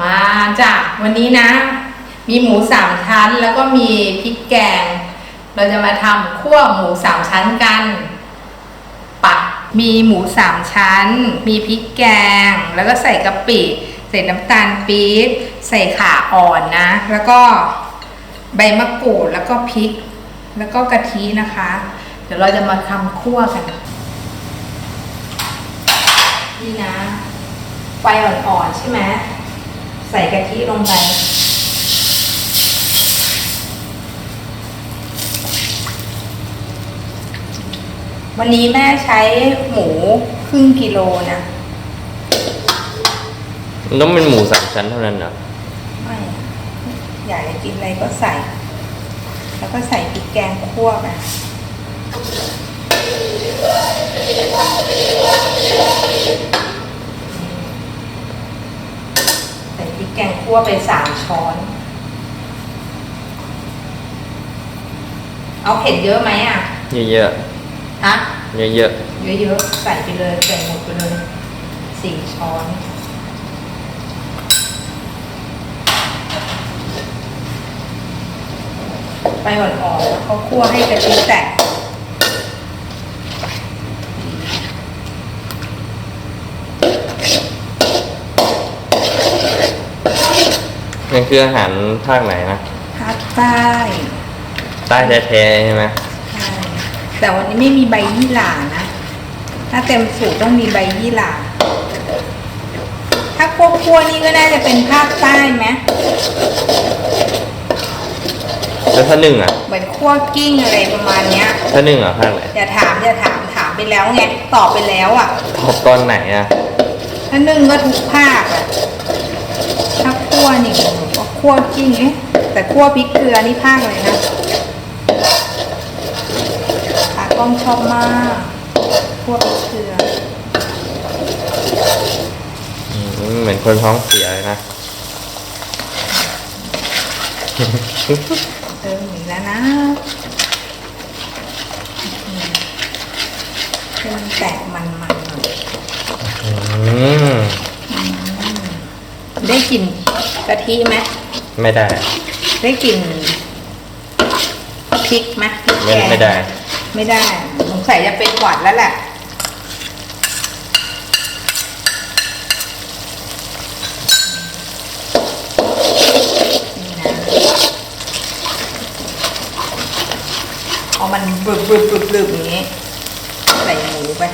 มาจ้ะวันนี้นะ มีหมูสามชั้นแล้วก็มีพริกแกง เราจะมาทำคั่วหมูสามชั้นกันปักมีหมูสามชั้น มีพริกแกง แล้วก็ใส่กะปิใส่น้ำตาลปี๊บใส่ข่าอ่อนนะ แล้วก็ใบมะกรูดแล้วก็พริก แล้วก็กะทินะคะ เดี๋ยวเราจะมาทำคั่วกันนี่นะไฟอ่อนๆใช่ไหม ใส่กะทิลงไป วันนี้แม่ใช้หมูครึ่งกิโลนะมันต้องเป็นหมูสามชั้นเท่านั้นเหรอไม่อยากจะกินอะไรก็ใส่ แล้วก็ใส่พริกแกงคั่วไปใส่พริก แกงคั่วไปสามช้อน เอาเผ็ดเยอะไหมอะ เยอะฮะๆเยอะเยอะๆใส่ไปเลยใส่หมดไปเลยสี่ช้อน ไปอ่อนๆแล้วก็คั่วให้กะทิแตก นั่นคืออาหารภาคไหนนะภาคใต้ใต้แท้ๆใช่ไหมใช่แต่วันนี้ไม่มีใบยี่หร่านะ ถ้าเต็มสูตรต้องมีใบยี่หร่าถ้าคั่วๆนี่ก็น่าจะเป็นภาคใต้ไหมแล้วถ้าหนึ่งอะเหมือนคั่วกิ้งอะไรประมาณเนี้ยถ้าหนึ่งอะภาคไหนอย่าถามอย่าถามถามไปแล้วไงตอบไปแล้วอะตอบตอนไหนอะถ้านึ่งก็ทุกภาคอะถ้า คั่วนี่ก็คั่วกิ้งเอ๊ะแต่คั่วพริกเกลือนี่ภาคเลยนะตากล้องชอบมากคั่วพริกเกลืออืมเหมือนคนท้องเสียเลยนะเออหนีแล้วนะให้มันแตกมันๆหน่อยอืม ได้กลิ่น กะทิไหมไม่ได้ ได้กลิ่นพริกไหมพริกไม่แกงไม่ได้ ไม่ได้สงสัยจะเป็นหวัดแล้วแหละนี่นะเอามันบึบบึบบึบบึบอย่างนี้ ใส่หมูไป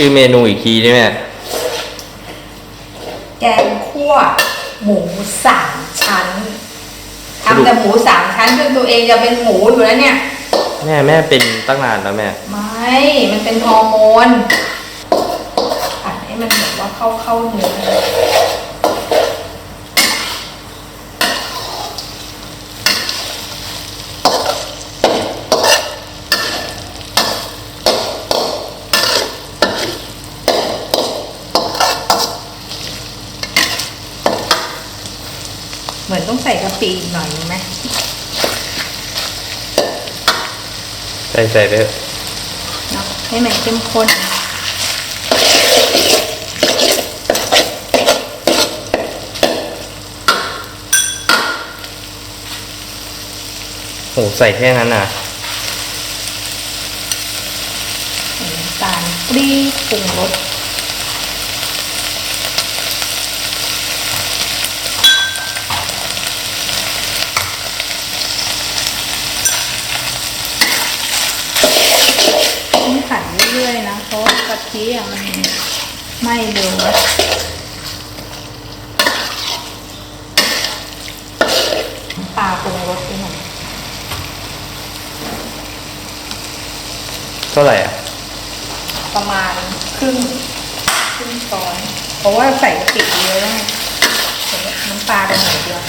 ชื่อเมนูอีกทีได้ไหมแกงคั่วหมูสามชั้นทำแต่หมูสามชั้นจนตัวเองจะเป็นหมูอยู่แล้วเนี่ย แม่แม่เป็นตั้งนานแล้วแม่ ไม่ มันเป็นฮอร์โมนผัดให้มันแบบว่าเข้าเข้าเนื้อเหมือนต้องใส่กะ ปิอีกหน่อยนึงไหมใส่ใส่ไปเถอะเนาะให้มันเข้มข้น โอ้ใส่แค่นั้นอะ ใส่น้ำตาลปรี๊บปรุงรสต้องผัดเรื่อยๆนะ เพราะว่ากะทิอะมันไหม้เร็วปลาปรุงรสไปหน่อยเท่าไหร่อะ ประมาณครึ่งครึ่งช้อน เพราะว่าใส่กะปิเยอะแล้วใส่น้ำปลาไปหน่อยเดียว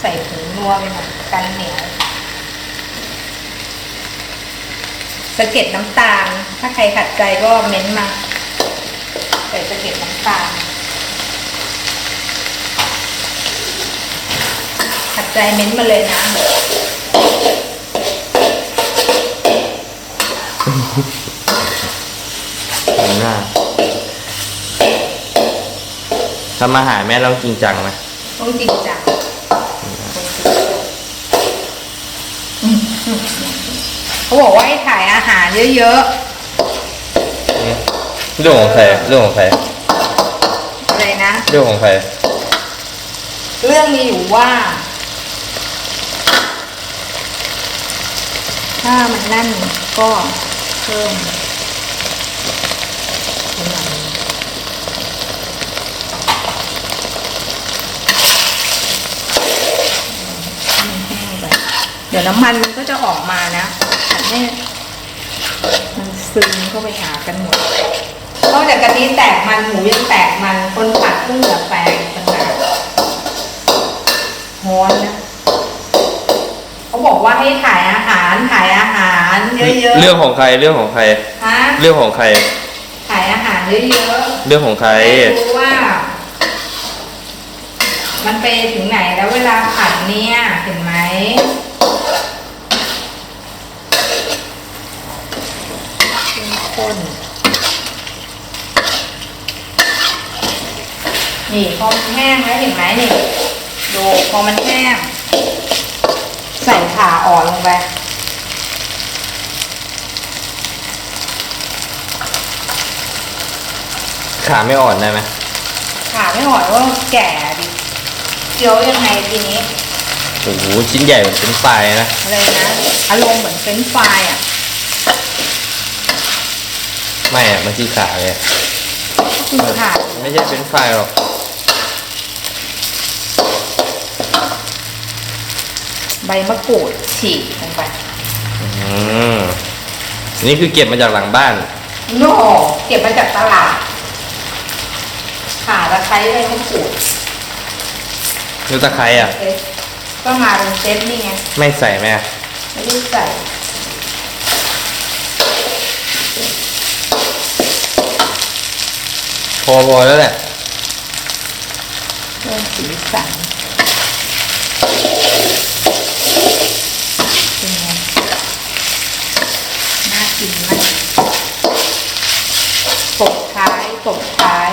ใส่ผงนัวไปหน่อยกันเหนียว สะเก็ดน้ำตาล ถ้าใครขัดใจก็เม้นมาใส่สะเก็ดน้ำตาล ขัดใจเม้นมาเลยนะหน้าทำอาหารแม่ต้องจริงจังไหมต้องจริงจังอืมอืม เขาบอกว่าให้ถ่ายอาหารเยอะนี่เรื่องของใครเรื่องของใครๆอะไรนะ เรื่องของใครเรื่องมีอยู่ว่า ถ้ามันนั่นก็เพิ่มน้ำมันให้มันแห้งไปเดี๋ยวน้ำมันมันก็จะออกมานะผัด ให้มันซึมเข้าไปหากันหมดนอกจากกะทิแตกมันหมูยังแตกมันคนผัดก็เหงื่อแตกต่างหากฮ้อนนะเขาบอกว่าให้ถ่ายอาหารถ่ายอาหารเยอะๆเรื่องของใครเรื่องของใคร ฮะเรื่องของใคร ถ่ายอาหารเยอะเรื่องของใคร ๆให้รู้ว่า มันไปถึงไหนแล้วเวลาผัดเนี่ยเห็นไหมเข้มข้น นี่พอมันแห้งแล้วเห็นไหมนี่ดูพอมันแห้ง ใส่ขาอ่อนลงไปขาไม่อ่อนได้ไหมขาไม่อ่อนว่าแก่ดิเคี้ยวยังไงทีนี้โอ้โหชิ้นใหญ่เหมือนเป็นไฟนะ อะไรนะ อารมณ์เหมือนเฟรนช์ฟรายอะ ไม่อะมันคือขาเลยคือขาดไม่ใช่เป็นไฟหรอกใบมะกรูดฉีกลงไปอืมนี่คือเก็บมาจากหลังบ้านโน่เก็บมาจากตลาดขาตะไคร้ใบมะกรูดแล้วตะไคร้อะเซ็ตก็มาเป็นเซตนี่ไง ไม่ใส่แม่ไม่ได้ใส่ พอพอแล้วแหละเพิ่มสีสันเป็นไงน่ากินมากตบท้ายตบท้าย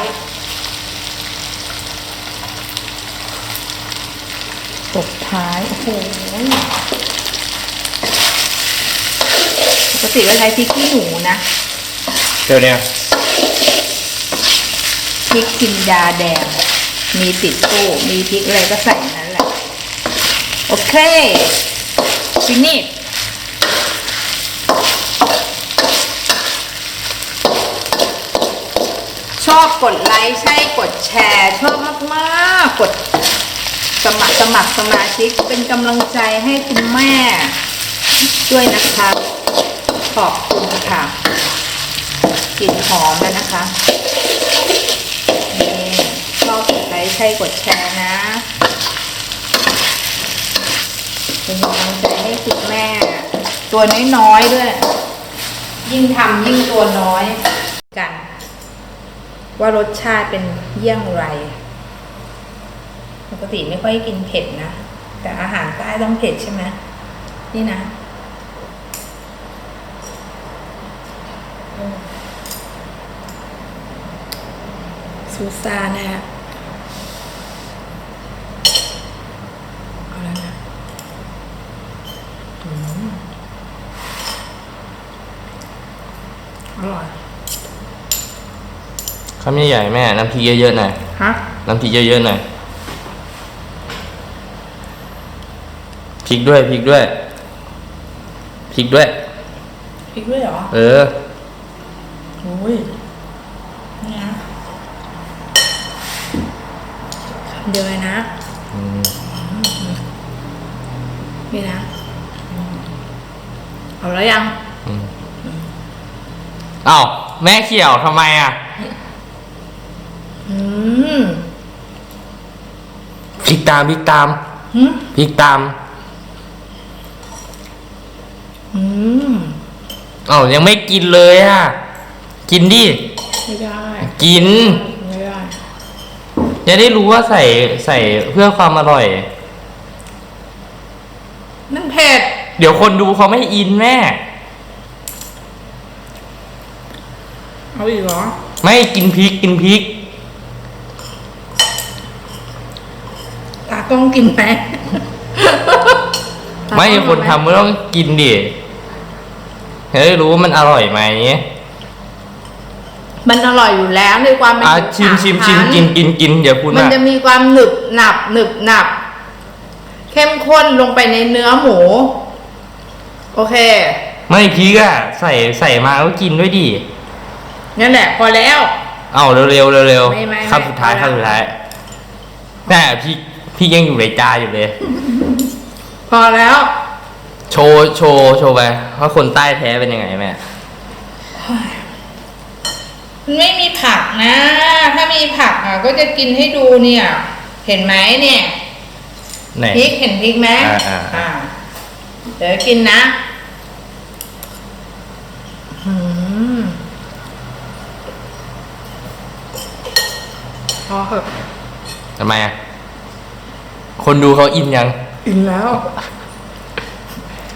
ตบท้ายโอ้โหปกติก็ใช้พริกขี้หนูนะเดี๋ยวเนี้ยพริ กจินดาแดง มีติดตู้มีพริกอะไรก็ใส่นั้นแหละ โอเคฟินิชชอบกดไลค์ใช่กดแชร์ ชอบมากๆกดสมัครสมัครสมาชิกเป็นกำลังใจให้คุณแม่ ด้วยนะคะ ขอบคุณค่ะกลิ่นหอมแล้วนะคะ ใช่กดแชร์นะ เป็นกำลังใจให้คุณแม่ ตัวน้อยๆด้วย ยิ่งทำยิ่งตัวน้อยกัน ว่ารสชาติเป็นเยี่ยงไร ปกติไม่ค่อยกินเผ็ดนะ แต่อาหารใต้ต้องเผ็ดใช่ไหมนี่นะซูซานะฮะเอาแล้วนะอืมอร่อย คำใหญ่ๆแม่ น้ำพริกเยอะๆหน่อย ฮะ น้ำพริกเยอะๆหน่อย พริกด้วยพริกด้วย พริกด้วย พริกด้วยเหรอ เออ โอ้ยนี่นะคำเดียวเลยนะอืมนี่นะ เอาแล้วยังอืมอ้าวแม่เขี่ยวทำไมอะ อืม พริกตามพริกตามหึพริกตามอืมเอ้ายังไม่กินเลยอะ กินดิ ไม่ได้ กิน ไม่ได้ จะได้รู้ว่าใส่ใส่เพื่อความอร่อย มันเผ็ด เดี๋ยวคนดูเขาไม่อินแม่ เอาอีกเหรอ ไม่กินพริกกินพริก ตากล้องกินไหมไม่คนทำก็ต้องกินดิจะได้รู้ว่ามันอร่อยไหมมันอร่อยอยู่แล้วในความเป็นอะหมูชิมสาชิมชิมชั้นกินกินกินอย่าพูดมันมากจะมีความหนึบหนับหนึบหนับ เข้มข้นลงไปในเนื้อหมู โอเค ไม่พริกอะใส่ใส่มาก็กินด้วยดินั่นแหละ พอแล้ว เอาเร็วเร็วเร็วเร็วไม่ไม่คำสุดท้ายไม่คำสุดท้ายแม่พริก พริกยังอยู่ในจานอยู่เลย พอแล้ว โชว์โชว์โชว์ไปว่าคนใต้แท้เป็นยังไงแม่มันไม่มีผักนะ ถ้ามีผักอะก็จะกินให้ดูเนี่ย เห็นไหมเนี่ยไหน พริกเห็นพริกไหมอ่าอ่าอ่า เดี๋ยวกินนะอืมพอเหอะทำไมอะ คนดูเขาอินยัง อิ่มแล้ว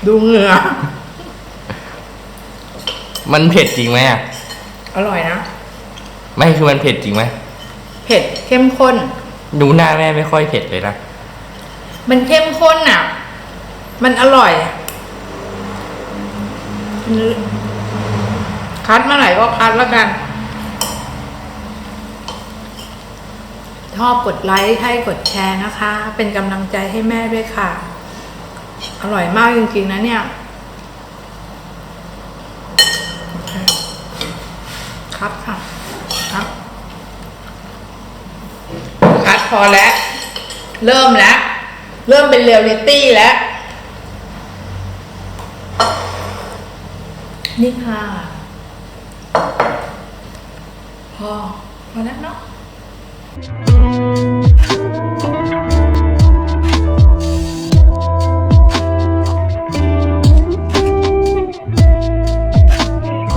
ดูเหงื่อมันเผ็ดจริงไหมอะ อร่อยนะ ไม่คือมันเผ็ดจริงไหมเผ็ดเข้มข้น ดูหน้าแม่ไม่ค่อยเผ็ดเลยนะ มันเข้มข้นอะ มันอร่อย คัดเมื่อไหร่ก็คัดแล้วกัน ชอบกดไลค์ให้กดแชร์นะคะ เป็นกำลังใจให้แม่ด้วยค่ะ อร่อยมากจริงๆนะเนี่ย ครับค่ะครับคัดพอแล้ว เริ่มแล้ว เริ่มเป็นเรียลลิตี้แล้ว นี่ค่ะ พอ พอแล้วเนาะ